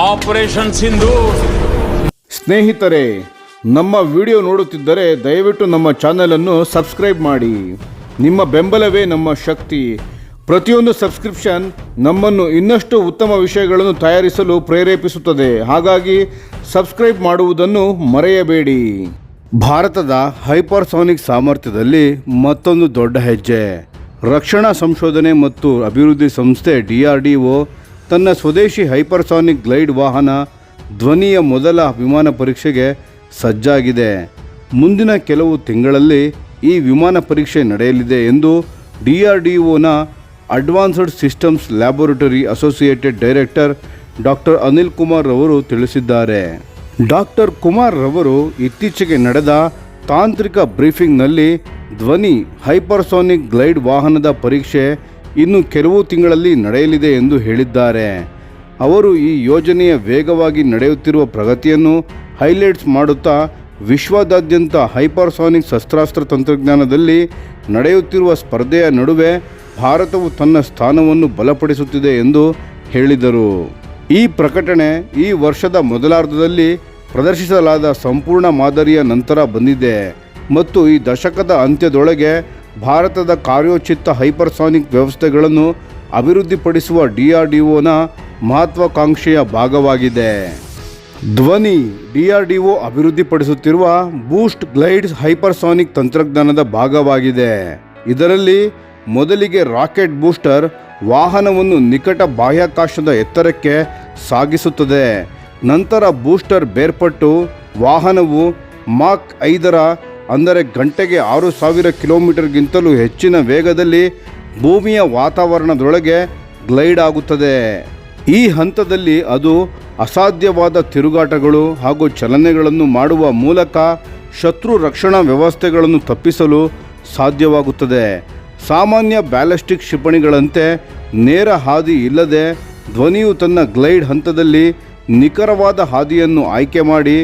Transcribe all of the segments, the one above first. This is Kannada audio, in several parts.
ಆಪರೇಷನ್ ಸಿಂಧು ಸ್ನೇಹಿತರೆ, ನಮ್ಮ ವಿಡಿಯೋ ನೋಡುತ್ತಿದ್ದರೆ ದಯವಿಟ್ಟು ನಮ್ಮ ಚಾನಲನ್ನು ಸಬ್ಸ್ಕ್ರೈಬ್ ಮಾಡಿ. ನಿಮ್ಮ ಬೆಂಬಲವೇ ನಮ್ಮ ಶಕ್ತಿ. ಪ್ರತಿಯೊಂದು ಸಬ್ಸ್ಕ್ರಿಪ್ಷನ್ ನಮ್ಮನ್ನು ಇನ್ನಷ್ಟು ಉತ್ತಮ ವಿಷಯಗಳನ್ನು ತಯಾರಿಸಲು ಪ್ರೇರೇಪಿಸುತ್ತದೆ. ಹಾಗಾಗಿ ಸಬ್ಸ್ಕ್ರೈಬ್ ಮಾಡುವುದನ್ನು ಮರೆಯಬೇಡಿ. ಭಾರತದ ಹೈಪರ್ಸಾನಿಕ್ ಸಾಮರ್ಥ್ಯದಲ್ಲಿ ಮತ್ತೊಂದು ದೊಡ್ಡ ಹೆಜ್ಜೆ. ರಕ್ಷಣಾ ಸಂಶೋಧನೆ ಮತ್ತು ಅಭಿವೃದ್ಧಿ ಸಂಸ್ಥೆ ಡಿಆರ್ಡಿಒ ತನ್ನ ಸ್ವದೇಶಿ ಹೈಪರ್ಸಾನಿಕ್ ಗ್ಲೈಡ್ ವಾಹನ ಧ್ವನಿಯ ಮೊದಲ ವಿಮಾನ ಪರೀಕ್ಷೆಗೆ ಸಜ್ಜಾಗಿದೆ. ಮುಂದಿನ ಕೆಲವು ತಿಂಗಳಲ್ಲಿ ಈ ವಿಮಾನ ಪರೀಕ್ಷೆ ನಡೆಯಲಿದೆ ಎಂದು ಡಿಆರ್ಡಿಒನ advanced systems laboratory associated director doctor Anil Kumar ರವರು ತಿಳಿಸಿದ್ದಾರೆ. ಡಾಕ್ಟರ್ ಕುಮಾರ್ ರವರು ಇತ್ತೀಚೆಗೆ ನಡೆದ ತಾಂತ್ರಿಕ ಬ್ರೀಫಿಂಗ್ನಲ್ಲಿ ಧ್ವನಿ ಹೈಪರ್ಸಾನಿಕ್ ಗ್ಲೈಡ್ ವಾಹನದ ಪರೀಕ್ಷೆ ಇನ್ನು ಕೆಲವು ತಿಂಗಳಲ್ಲಿ ನಡೆಯಲಿದೆ ಎಂದು ಹೇಳಿದ್ದಾರೆ. ಅವರು ಈ ಯೋಜನೆಯ ವೇಗವಾಗಿ ನಡೆಯುತ್ತಿರುವ ಪ್ರಗತಿಯನ್ನು ಹೈಲೈಟ್ಸ್ ಮಾಡುತ್ತಾ ವಿಶ್ವದಾದ್ಯಂತ ಹೈಪರ್ಸಾನಿಕ್ ಶಸ್ತ್ರಾಸ್ತ್ರ ತಂತ್ರಜ್ಞಾನದಲ್ಲಿ ನಡೆಯುತ್ತಿರುವ ಸ್ಪರ್ಧೆಯ ನಡುವೆ ಭಾರತವು ತನ್ನ ಸ್ಥಾನವನ್ನು ಬಲಪಡಿಸುತ್ತಿದೆ ಎಂದು ಹೇಳಿದರು. ಈ ಪ್ರಕಟಣೆ ಈ ವರ್ಷದ ಮೊದಲಾರ್ಧದಲ್ಲಿ ಪ್ರದರ್ಶಿಸಲಾದ ಸಂಪೂರ್ಣ ಮಾದರಿಯ ನಂತರ ಬಂದಿದೆ ಮತ್ತು ಈ ದಶಕದ ಅಂತ್ಯದೊಳಗೆ ಭಾರತದ ಕಾರ್ಯೋಚಿತ್ತ ಹೈಪರ್ಸಾನಿಕ್ ವ್ಯವಸ್ಥೆಗಳನ್ನು ಅಭಿವೃದ್ಧಿಪಡಿಸುವ ಡಿಆರ್ಡಿಒನ ಮಹತ್ವಾಕಾಂಕ್ಷೆಯ ಭಾಗವಾಗಿದೆ. ಧ್ವನಿ ಡಿಆರ್ಡಿಒ ಅಭಿವೃದ್ಧಿಪಡಿಸುತ್ತಿರುವ ಬೂಸ್ಟ್ ಗ್ಲೈಡ್ಸ್ ಹೈಪರ್ಸಾನಿಕ್ ತಂತ್ರಜ್ಞಾನದ ಭಾಗವಾಗಿದೆ. ಇದರಲ್ಲಿ ಮೊದಲಿಗೆ ರಾಕೆಟ್ ಬೂಸ್ಟರ್ ವಾಹನವನ್ನು ನಿಕಟ ಬಾಹ್ಯಾಕಾಶದ ಎತ್ತರಕ್ಕೆ ಸಾಗಿಸುತ್ತದೆ. ನಂತರ ಬೂಸ್ಟರ್ ಬೇರ್ಪಟ್ಟು ವಾಹನವು ಮಾಕ್ ಐದರ ಅಂದರೆ ಗಂಟೆಗೆ ಆರು ಸಾವಿರ ಕಿಲೋಮೀಟರ್ಗಿಂತಲೂ ಹೆಚ್ಚಿನ ವೇಗದಲ್ಲಿ ಭೂಮಿಯ ವಾತಾವರಣದೊಳಗೆ ಗ್ಲೈಡ್ ಆಗುತ್ತದೆ. ಈ ಹಂತದಲ್ಲಿ ಅದು ಅಸಾಧ್ಯವಾದ ತಿರುಗಾಟಗಳು ಹಾಗೂ ಚಲನೆಗಳನ್ನು ಮಾಡುವ ಮೂಲಕ ಶತ್ರು ರಕ್ಷಣಾ ವ್ಯವಸ್ಥೆಗಳನ್ನು ತಪ್ಪಿಸಲು ಸಾಧ್ಯವಾಗುತ್ತದೆ. ಸಾಮಾನ್ಯ ಬ್ಯಾಲಿಸ್ಟಿಕ್ ಕ್ಷಿಪಣಿಗಳಂತೆ ನೇರ ಹಾದಿ ಇಲ್ಲದೆ ಧ್ವನಿಯು ತನ್ನ ಗ್ಲೈಡ್ ಹಂತದಲ್ಲಿ ನಿಖರವಾದ ಹಾದಿಯನ್ನು ಆಯ್ಕೆ ಮಾಡಿ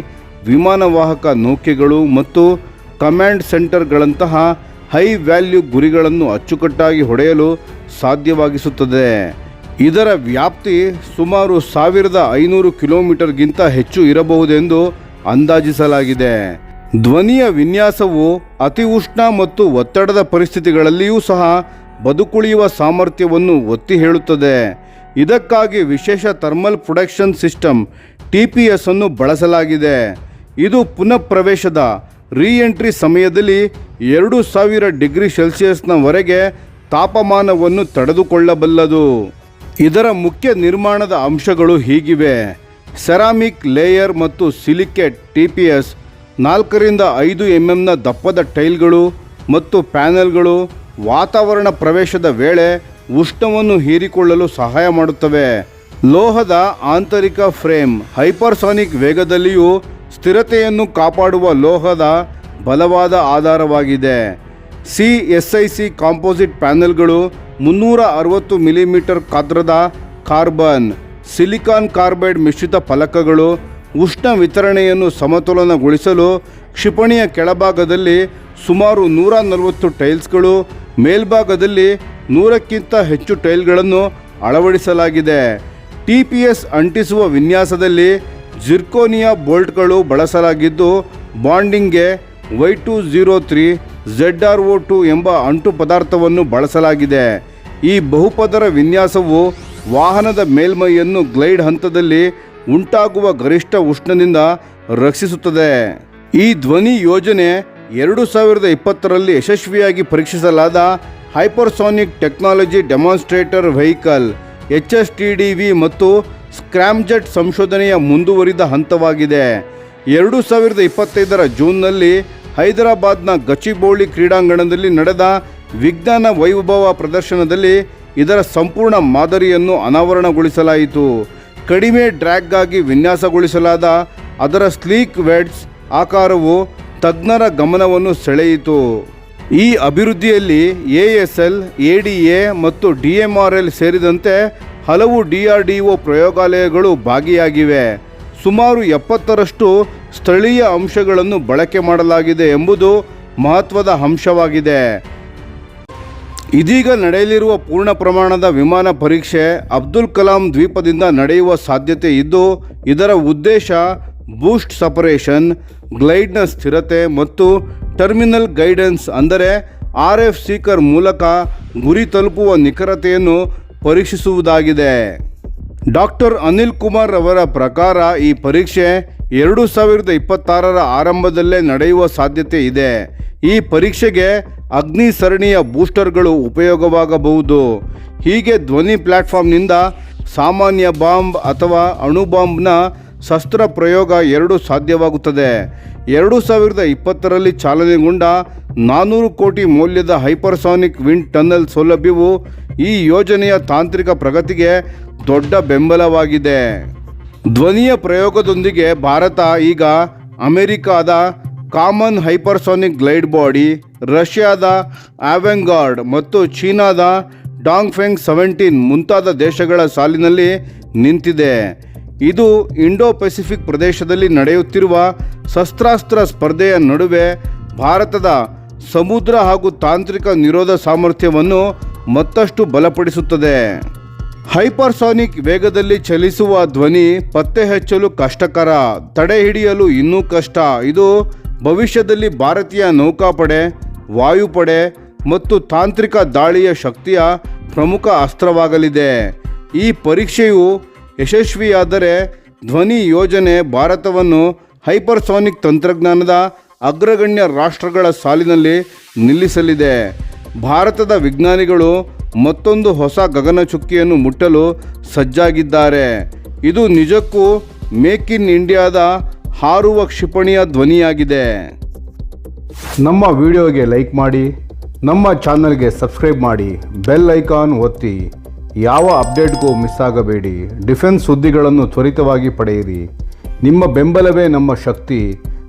ವಿಮಾನವಾಹಕ ನೌಕೆಗಳು ಮತ್ತು ಕಮಾಂಡ್ ಸೆಂಟರ್ಗಳಂತಹ ಹೈ ವ್ಯಾಲ್ಯೂ ಗುರಿಗಳನ್ನು ಅಚ್ಚುಕಟ್ಟಾಗಿ ಹೊಡೆಯಲು ಸಾಧ್ಯವಾಗಿಸುತ್ತದೆ. ಇದರ ವ್ಯಾಪ್ತಿ ಸುಮಾರು ಸಾವಿರದ ಐನೂರು ಕಿಲೋಮೀಟರ್ಗಿಂತ ಹೆಚ್ಚು ಇರಬಹುದೆಂದು ಅಂದಾಜಿಸಲಾಗಿದೆ. ಧ್ವನಿಯ ವಿನ್ಯಾಸವು ಅತಿ ಉಷ್ಣ ಮತ್ತು ಒತ್ತಡದ ಪರಿಸ್ಥಿತಿಗಳಲ್ಲಿಯೂ ಸಹ ಬದುಕುಳಿಯುವ ಸಾಮರ್ಥ್ಯವನ್ನು ಒತ್ತಿ ಹೇಳುತ್ತದೆ. ಇದಕ್ಕಾಗಿ ವಿಶೇಷ thermal production system, T P S ಅನ್ನು ಬಳಸಲಾಗಿದೆ. ಇದು ಪುನಃ ಪ್ರವೇಶದ ರೀ ಎಂಟ್ರಿ ಸಮಯದಲ್ಲಿ ಎರಡು ಸಾವಿರ ಡಿಗ್ರಿ ಸೆಲ್ಸಿಯಸ್ನವರೆಗೆ ತಾಪಮಾನವನ್ನು ತಡೆದುಕೊಳ್ಳಬಲ್ಲದು. ಇದರ ಮುಖ್ಯ ನಿರ್ಮಾಣದ ಅಂಶಗಳು ಹೀಗಿವೆ. ಸೆರಾಮಿಕ್ ಲೇಯರ್ ಮತ್ತು ಸಿಲಿಕೇಟ್ ಟಿ ಪಿ ಎಸ್ ನಾಲ್ಕರಿಂದ ಐದು ಎಂ ಎಮ್ನ ದಪ್ಪದ ಟೈಲ್ಗಳು ಮತ್ತು ಪ್ಯಾನೆಲ್ಗಳು ವಾತಾವರಣ ಪ್ರವೇಶದ ವೇಳೆ ಉಷ್ಣವನ್ನು ಹೀರಿಕೊಳ್ಳಲು ಸಹಾಯ ಮಾಡುತ್ತವೆ. ಲೋಹದ ಆಂತರಿಕ ಫ್ರೇಮ್ ಹೈಪರ್ಸಾನಿಕ್ ವೇಗದಲ್ಲಿಯೂ ಸ್ಥಿರತೆಯನ್ನು ಕಾಪಾಡುವ ಲೋಹದ ಬಲವಾದ ಆಧಾರವಾಗಿದೆ. C S I C composite ಪ್ಯಾನೆಲ್ಗಳು ಮುನ್ನೂರ ಅರವತ್ತು ಮಿಲಿಮೀಟರ್ ಗಾತ್ರದ ಕಾರ್ಬನ್, ಸಿಲಿಕಾನ್ ಕಾರ್ಬೈಡ್ ಮಿಶ್ರಿತ ಫಲಕಗಳು, ಉಷ್ಣ ವಿತರಣೆಯನ್ನು ಸಮತೋಲನಗೊಳಿಸಲು ಕ್ಷಿಪಣಿಯ ಕೆಳಭಾಗದಲ್ಲಿ ಸುಮಾರು ನೂರ ನಲವತ್ತು ಟೈಲ್ಸ್ಗಳು, ಮೇಲ್ಭಾಗದಲ್ಲಿ ನೂರಕ್ಕಿಂತ ಹೆಚ್ಚು ಟೈಲ್ಗಳನ್ನು ಅಳವಡಿಸಲಾಗಿದೆ. ಟಿ ಪಿ ಎಸ್ ಅಂಟಿಸುವ ವಿನ್ಯಾಸದಲ್ಲಿ ಜಿರ್ಕೋನಿಯಾ ಬೋಲ್ಟ್ಗಳು ಬಳಸಲಾಗಿದ್ದು ಬಾಂಡಿಂಗ್ಗೆ Y two zero three, Z R O two ಎಂಬ ಅಂಟು ಪದಾರ್ಥವನ್ನು ಬಳಸಲಾಗಿದೆ. ಈ ಬಹುಪದರ ವಿನ್ಯಾಸವು ವಾಹನದ ಮೇಲ್ಮೈಯನ್ನು ಗ್ಲೈಡ್ ಹಂತದಲ್ಲಿ ಉಂಟಾಗುವ ಗರಿಷ್ಠ ಉಷ್ಣದಿಂದ ರಕ್ಷಿಸುತ್ತದೆ. ಈ ಧ್ವನಿ ಯೋಜನೆ ಎರಡು ಸಾವಿರದ ಇಪ್ಪತ್ತರಲ್ಲಿ ಯಶಸ್ವಿಯಾಗಿ ಪರೀಕ್ಷಿಸಲಾದ hypersonic technology demonstrator vehicle, H S T D V ಮತ್ತು ಸ್ಕ್ರಾಮ್ಜೆಟ್ ಸಂಶೋಧನೆಯ ಮುಂದುವರಿದ ಹಂತವಾಗಿದೆ. ಎರಡು ಸಾವಿರದ ಇಪ್ಪತ್ತೈದರ ಜೂನ್ನಲ್ಲಿ ಹೈದರಾಬಾದ್ನ ಗಚಿಬೌಳಿ ಕ್ರೀಡಾಂಗಣದಲ್ಲಿ ನಡೆದ ವಿಜ್ಞಾನ ವೈಭವ ಪ್ರದರ್ಶನದಲ್ಲಿ ಇದರ ಸಂಪೂರ್ಣ ಮಾದರಿಯನ್ನು ಅನಾವರಣಗೊಳಿಸಲಾಯಿತು. ಕಡಿಮೆ ಡ್ರ್ಯಾಗ್ಗಾಗಿ ವಿನ್ಯಾಸಗೊಳಿಸಲಾದ ಅದರ ಸ್ಲೀಕ್ ವೆಡ್ಸ್ ಆಕಾರವು ತಜ್ಞರ ಗಮನವನ್ನು ಸೆಳೆಯಿತು. ಈ ಅಭಿವೃದ್ಧಿಯಲ್ಲಿ A S L, A D A ಮತ್ತು ಡಿ ಎಂ ಆರ್ ಎಲ್ ಸೇರಿದಂತೆ ಹಲವು ಡಿ ಪ್ರಯೋಗಾಲಯಗಳು ಭಾಗಿಯಾಗಿವೆ. ಸುಮಾರು ಎಪ್ಪತ್ತರಷ್ಟು ಸ್ಥಳೀಯ ಅಂಶಗಳನ್ನು ಬಳಕೆ ಮಾಡಲಾಗಿದೆ ಎಂಬುದು ಮಹತ್ವದ ಅಂಶವಾಗಿದೆ. ಇದೀಗ ನಡೆಯಲಿರುವ ಪೂರ್ಣ ಪ್ರಮಾಣದ ವಿಮಾನ ಪರೀಕ್ಷೆ ಅಬ್ದುಲ್ ಕಲಾಂ ದ್ವೀಪದಿಂದ ನಡೆಯುವ ಸಾಧ್ಯತೆ ಇದ್ದು, ಇದರ ಉದ್ದೇಶ ಬೂಸ್ಟ್ ಸಪರೇಷನ್, ಗ್ಲೈಡ್ನ ಸ್ಥಿರತೆ ಮತ್ತು ಟರ್ಮಿನಲ್ ಗೈಡೆನ್ಸ್ ಅಂದರೆ ಆರ್ ಎಫ್ ಸೀಕರ್ ಮೂಲಕ ಗುರಿ ತಲುಪುವ ನಿಖರತೆಯನ್ನು ಪರೀಕ್ಷಿಸುವುದಾಗಿದೆ. ಡಾಕ್ಟರ್ ಅನಿಲ್ ಕುಮಾರ್ ಅವರ ಪ್ರಕಾರ ಈ ಪರೀಕ್ಷೆ ಎರಡು ಸಾವಿರದ ಇಪ್ಪತ್ತಾರರ ಆರಂಭದಲ್ಲೇ ನಡೆಯುವ ಸಾಧ್ಯತೆ ಇದೆ. ಈ ಪರೀಕ್ಷೆಗೆ ಅಗ್ನಿ ಸರಣಿಯ ಬೂಸ್ಟರ್ಗಳು ಉಪಯೋಗವಾಗಬಹುದು. ಹೀಗೆ ಧ್ವನಿ ಪ್ಲಾಟ್ಫಾರ್ಮ್ನಿಂದ ಸಾಮಾನ್ಯ ಬಾಂಬ್ ಅಥವಾ ಅಣು ಬಾಂಬ್ನ ಶಸ್ತ್ರ ಪ್ರಯೋಗ ಎರಡು ಸಾಧ್ಯವಾಗುತ್ತದೆ. ಎರಡು ಸಾವಿರದ ಇಪ್ಪತ್ತರಲ್ಲಿ ಚಾಲನೆಗೊಂಡ ನಾನ್ನೂರು ಕೋಟಿ ಮೌಲ್ಯದ ಹೈಪರ್ಸಾನಿಕ್ ವಿಂಡ್ ಟನ್ನಲ್ ಸೌಲಭ್ಯವು ಈ ಯೋಜನೆಯ ತಾಂತ್ರಿಕ ಪ್ರಗತಿಗೆ ದೊಡ್ಡ ಬೆಂಬಲವಾಗಿದೆ. ಧ್ವನಿಯ ಪ್ರಯೋಗದೊಂದಿಗೆ ಭಾರತ ಈಗ ಅಮೆರಿಕಾದ ಕಾಮನ್ ಹೈಪರ್ಸೋನಿಕ್ ಗ್ಲೈಡ್ ಬಾಡಿ, ರಷ್ಯಾದ ಆವೆಂಗಾರ್ಡ್ ಮತ್ತು ಚೀನಾದ ಡಾಂಗ್ಫೆಂಗ್ ಸೆವೆಂಟೀನ್ ಮುಂತಾದ ದೇಶಗಳ ಸಾಲಿನಲ್ಲಿ ನಿಂತಿದೆ. ಇದು ಇಂಡೋ ಪೆಸಿಫಿಕ್ ಪ್ರದೇಶದಲ್ಲಿ ನಡೆಯುತ್ತಿರುವ ಶಸ್ತ್ರಾಸ್ತ್ರ ಸ್ಪರ್ಧೆಯ ನಡುವೆ ಭಾರತದ ಸಮುದ್ರ ಹಾಗೂ ತಾಂತ್ರಿಕ ನಿರೋಧ ಸಾಮರ್ಥ್ಯವನ್ನು ಮತ್ತಷ್ಟು ಬಲಪಡಿಸುತ್ತದೆ. ಹೈಪರ್ಸಾನಿಕ್ ವೇಗದಲ್ಲಿ ಚಲಿಸುವ ಧ್ವನಿ ಪತ್ತೆ ಹಚ್ಚಲು ಕಷ್ಟಕರ, ತಡೆ ಹಿಡಿಯಲು ಇನ್ನೂ ಕಷ್ಟ. ಇದು ಭವಿಷ್ಯದಲ್ಲಿ ಭಾರತೀಯ ನೌಕಾಪಡೆ, ವಾಯುಪಡೆ ಮತ್ತು ತಾಂತ್ರಿಕ ದಾಳಿಯ ಶಕ್ತಿಯ ಪ್ರಮುಖ ಅಸ್ತ್ರವಾಗಲಿದೆ. ಈ ಪರೀಕ್ಷೆಯು ಯಶಸ್ವಿಯಾದರೆ ಧ್ವನಿ ಯೋಜನೆ ಭಾರತವನ್ನು ಹೈಪರ್ಸಾನಿಕ್ ತಂತ್ರಜ್ಞಾನದ ಅಗ್ರಗಣ್ಯ ರಾಷ್ಟ್ರಗಳ ಸಾಲಿನಲ್ಲಿ ನಿಲ್ಲಿಸಲಿದೆ. ಭಾರತದ ವಿಜ್ಞಾನಿಗಳು ಮತ್ತೊಂದು ಹೊಸ ಗಗನಚುಕ್ಕಿಯನ್ನು ಮುಟ್ಟಲು ಸಜ್ಜಾಗಿದ್ದಾರೆ. ಇದು ನಿಜಕ್ಕೂ ಮೇಕ್ ಇನ್ ಇಂಡಿಯಾದ ಹಾರುವ ಕ್ಷಿಪಣಿಯ ಧ್ವನಿಯಾಗಿದೆ. ನಮ್ಮ ವಿಡಿಯೋಗೆ ಲೈಕ್ ಮಾಡಿ, ನಮ್ಮ ಚಾನಲ್ಗೆ ಸಬ್ಸ್ಕ್ರೈಬ್ ಮಾಡಿ, ಬೆಲ್ ಐಕಾನ್ ಒತ್ತಿ. ಯಾವ ಅಪ್ಡೇಟ್ಗೂ ಮಿಸ್ ಆಗಬೇಡಿ. ಡಿಫೆನ್ಸ್ ಸುದ್ದಿಗಳನ್ನು ತ್ವರಿತವಾಗಿ ಪಡೆಯಿರಿ. ನಿಮ್ಮ ಬೆಂಬಲವೇ ನಮ್ಮ ಶಕ್ತಿ.